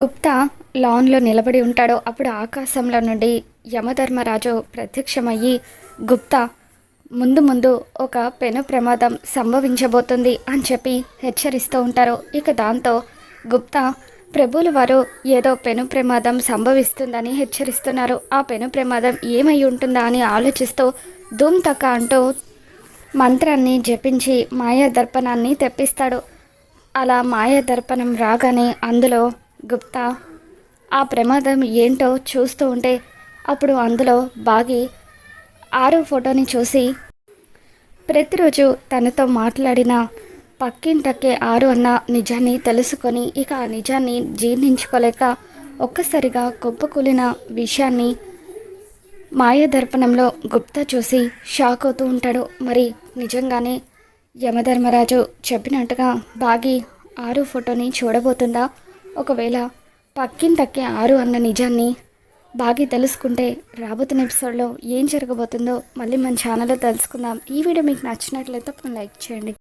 గుప్తా లాన్లో నిలబడి ఉంటాడో అప్పుడు ఆకాశంలో నుండి యమధర్మరాజు ప్రత్యక్షమయ్యి గుప్తా ముందు ముందు ఒక పెను ప్రమాదం సంభవించబోతుంది అని చెప్పి హెచ్చరిస్తూ ఉంటారు. ఇక దాంతో గుప్తా ప్రభువుల వారు ఏదో పెను ప్రమాదం సంభవిస్తుందని హెచ్చరిస్తున్నారు. ఆ పెను ప్రమాదం ఏమై ఉంటుందా అని ఆలోచిస్తూ ధూమ్ తక్క అంటూ మంత్రాన్ని జపించి మాయా దర్పణాన్ని తెప్పిస్తాడు. అలా మాయా దర్పణం రాగానే అందులో గుప్తా ఆ ప్రమాదం ఏంటో చూస్తూ ఉంటే అప్పుడు అందులో బాగి ఆరు ఫోటోని చూసి ప్రతిరోజు తనతో మాట్లాడిన పక్కింటక్కే ఆరు అన్న నిజాన్ని తెలుసుకొని ఇక ఆ నిజాన్ని జీర్ణించుకోలేక ఒక్కసారిగా కుప్పకూలిన విషయాన్ని మాయదర్పణంలో గుప్తా చూసి షాక్ అవుతూ ఉంటాడు. మరి నిజంగానే యమధర్మరాజు చెప్పినట్టుగా బాగి ఆరు ఫోటోని చూడబోతుందా? ఒకవేళ పక్కింటక్కే ఆరు అన్న నిజాన్ని బాగా తెలుసుకుంటే రాబోతున్న ఎపిసోడ్లో ఏం జరగబోతుందో మళ్ళీ మన ఛానల్లో తెలుసుకుందాం. ఈ వీడియో మీకు నచ్చినట్లయితే లైక్ చేయండి.